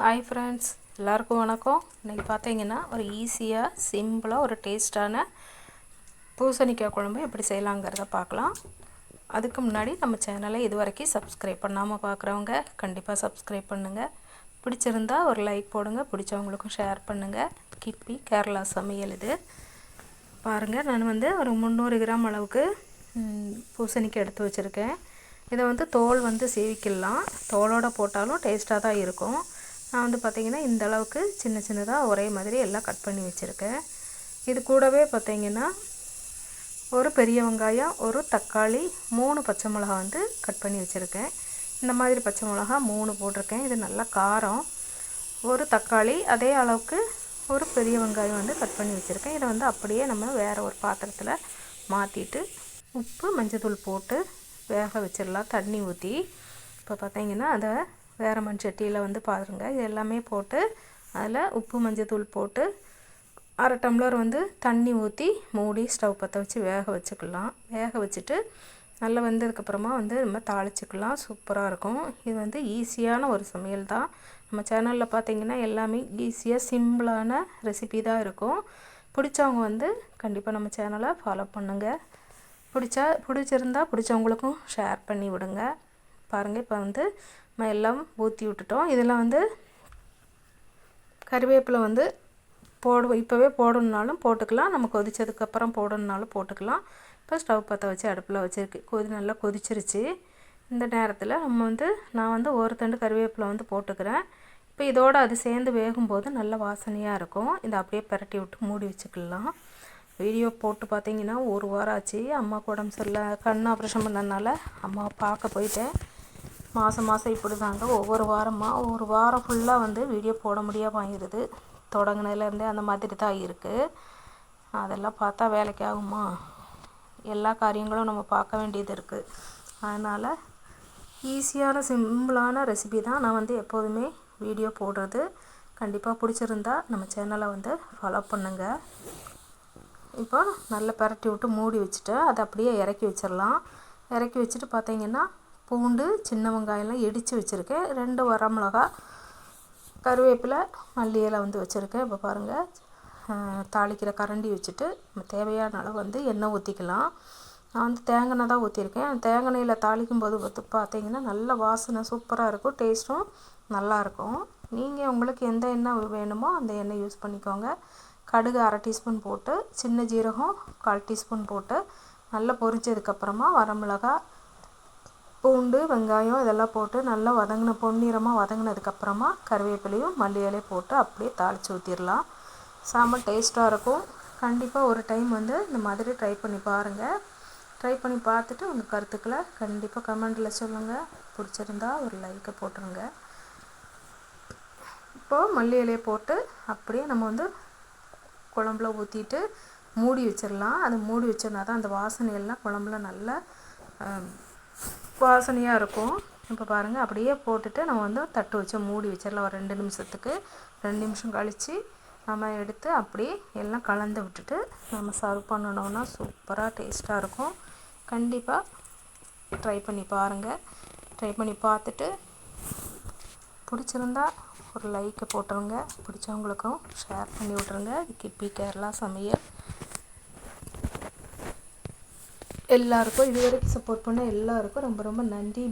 Hi friends எல்லாருக்கும் வணக்கம். இன்றைக்கி பார்த்தீங்கன்னா ஒரு ஈஸியாக சிம்பிளாக ஒரு டேஸ்ட்டான பூசணிக்காய் குழம்பு எப்படி செய்யலாங்கிறத பார்க்கலாம். அதுக்கு முன்னாடி நம்ம சேனலை இது வரைக்கும் சப்ஸ்கிரைப் பண்ணாமல் பார்க்குறவங்க கண்டிப்பாக சப்ஸ்கிரைப் பண்ணுங்கள் பிடிச்சிருந்தா ஒரு லைக் போடுங்க பிடிச்சவங்களுக்கும் ஷேர் பண்ணுங்கள் கிப்பி கேரளா சமையல் இது. பாருங்கள் நான் வந்து ஒரு முந்நூறு கிராம் அளவுக்கு பூசணிக்காய் எடுத்து வச்சுருக்கேன். இதை வந்து தோல் வந்து சீவிக்கிடலாம் தோலோடு போட்டாலும் டேஸ்ட்டாக தான் இருக்கும். நான் வந்து பார்த்திங்கன்னா இந்த அளவுக்கு சின்ன சின்னதாக ஒரே மாதிரி எல்லாம் கட் பண்ணி வச்சுருக்கேன். இது கூடவே பார்த்திங்கன்னா ஒரு பெரிய வெங்காயம் ஒரு தக்காளி மூணு பச்சை மிளகா வந்து கட் பண்ணி வச்சுருக்கேன். இந்த மாதிரி பச்சை மிளகா மூணு போட்டிருக்கேன். இது நல்லா காரம் ஒரு தக்காளி அதே அளவுக்கு ஒரு பெரிய வெங்காயம் வந்து கட் பண்ணி வச்சுருக்கேன். இதை வந்து அப்படியே நம்ம வேறு ஒரு பாத்திரத்தில் மாற்றிட்டு உப்பு மஞ்சள் தூள் போட்டு வேக வச்சிடலாம். தண்ணி ஊற்றி இப்போ பார்த்தீங்கன்னா அதை வேறு மண் சட்டியில் வந்து பாருங்கள் இது எல்லாமே போட்டு அதில் உப்பு மஞ்சள் தூள் போட்டு அரை டம்ளர் வந்து தண்ணி ஊற்றி மூடி ஸ்டவ் பற்ற வச்சு வேக வச்சுக்கலாம். வேக வச்சுட்டு நல்லா வந்ததுக்கப்புறமா வந்து நம்ம தாளிச்சிக்கலாம். சூப்பராக இருக்கும். இது வந்து ஈஸியான ஒரு சமையல் தான். நம்ம சேனலில் பார்த்திங்கன்னா எல்லாமே ஈஸியாக சிம்பிளான ரெசிபி தான் இருக்கும். பிடிச்சவங்க வந்து கண்டிப்பாக நம்ம சேனலை ஃபாலோ பண்ணுங்கள் பிடிச்சா பிடிச்சிருந்தா பிடிச்சவங்களுக்கும் ஷேர் பண்ணி விடுங்க. பாருங்கள் இப்போ வந்து நம்ம எல்லாம் ஊற்றி விட்டுட்டோம். இதில் வந்து கறிவேப்பிலை வந்து போடு இப்போவே போடணுன்னாலும் போட்டுக்கலாம். நம்ம கொதித்ததுக்கப்புறம் போடணுன்னாலும் போட்டுக்கலாம். இப்போ ஸ்டவ் பற்ற வச்சு அடுப்பில் வச்சுருக்கு. கொதி நல்லா கொதிச்சிருச்சு. இந்த நேரத்தில் நம்ம வந்து நான் வந்து ஒரு தண்டு கருவேப்பிலை வந்து போட்டுக்கிறேன். இப்போ இதோடு அது சேர்ந்து வேகும்போது நல்ல வாசனையாக இருக்கும். இதை அப்படியே பரட்டி விட்டு மூடி வச்சுக்கலாம். வீடியோ போட்டு பார்த்தீங்கன்னா ஒரு வாரம் ஆச்சு. அம்மாவுக்கு உடம்பு சரியில்லை. கண் ஆப்ரேஷன் பண்ணதுனால அம்மாவை பார்க்க போயிட்டேன். மாதம் மாதம் இப்படி தாங்க ஒவ்வொரு வாரமாக ஒரு வாரம் ஃபுல்லாக வந்து வீடியோ போட முடியாமல் ஆகிடுது தொடங்கினதுலேருந்தே அந்த மாதிரி தான் இருக்குது அதெல்லாம் பார்த்தா வேலைக்கு ஆகுமா? எல்லா காரியங்களும் நம்ம பார்க்க வேண்டியது இருக்குது அதனால் ஈஸியான சிம்பிளான ரெசிபி தான் நான் வந்து எப்போதுமே வீடியோ போடுறது. கண்டிப்பாக பிடிச்சிருந்தா நம்ம சேனலை வந்து ஃபாலோ பண்ணுங்கள் இப்போ நல்லா பரட்டி விட்டு மூடி வச்சுட்டு அதை அப்படியே இறக்கி வச்சிடலாம். இறக்கி வச்சுட்டு பார்த்தீங்கன்னா பூண்டு சின்ன வெங்காயம்லாம் இடித்து வச்சுருக்கேன். ரெண்டு வரமிளகா கருவேப்பிலை மல்லி இலை வந்து வச்சுருக்கேன். இப்போ பாருங்கள் தாளிக்கிற கரண்டி வச்சுட்டு நம்ம தேவையான அளவு வந்து எண்ணெய் ஊற்றிக்கலாம் நான் வந்து தேங்காய் தான் ஊற்றிருக்கேன் தேங்காயில் தாளிக்கும் போது பார்த்து பார்த்தீங்கன்னா நல்ல வாசனை சூப்பராக இருக்கும். டேஸ்ட்டும் நல்லாயிருக்கும் நீங்கள் உங்களுக்கு எந்த எண்ணெய் வேணுமோ அந்த எண்ணெய் யூஸ் பண்ணிக்கோங்க. கடுகு அரை டீஸ்பூன் போட்டு சின்ன ஜீரகம் கால் டீஸ்பூன் போட்டு நல்லா பொரிச்சதுக்கப்புறமா வரமிளகா பூண்டு வெங்காயம் இதெல்லாம் போட்டு நல்லா வதங்கின பொன்னிறமாக வதங்கினதுக்கப்புறமா கருவேப்பிலையும் மல்லி இலையும் போட்டு அப்படியே தாளித்து ஊற்றிடலாம் சாம்பார் டேஸ்ட்டாக இருக்கும். கண்டிப்பாக ஒரு டைம் வந்து இந்த மாதிரி ட்ரை பண்ணி பாருங்கள் ட்ரை பண்ணி பார்த்துட்டு உங்கள் கருத்துக்களை கண்டிப்பாக கமெண்டில் சொல்லுங்கள் பிடிச்சிருந்தா ஒரு லைக்கை போட்டுருங்க. இப்போது மல்லி இலையை போட்டு அப்படியே நம்ம வந்து குழம்புல ஊற்றிட்டு மூடி வச்சிடலாம் அதை மூடி வச்சோன்னா தான் அந்த வாசனையெல்லாம் குழம்புல நல்லா வாசனையாக இருக்கும். இப்போ பாருங்கள் அப்படியே போட்டுட்டு நம்ம வந்து தட்டு வச்சு மூடி வச்சிடலாம். ஒரு ரெண்டு நிமிஷத்துக்கு. ரெண்டு நிமிஷம் கழித்து நம்ம எடுத்து அப்படியே எல்லாம் கலந்து விட்டுட்டு நம்ம சர்வ் பண்ணணுன்னா சூப்பராக டேஸ்ட்டாக இருக்கும். கண்டிப்பாக ட்ரை பண்ணி பாருங்கள் ட்ரை பண்ணி பார்த்துட்டு பிடிச்சிருந்தா ஒரு லைக்கை போட்டுருங்க. பிடிச்சவங்களுக்கும் ஷேர் பண்ணி விட்ருங்க கிப்பி கேரளா சமையல். எல்லாருக்கும் இது வரைக்கும் சப்போர்ட் பண்ண எல்லாருக்கும் ரொம்ப ரொம்ப நன்றி.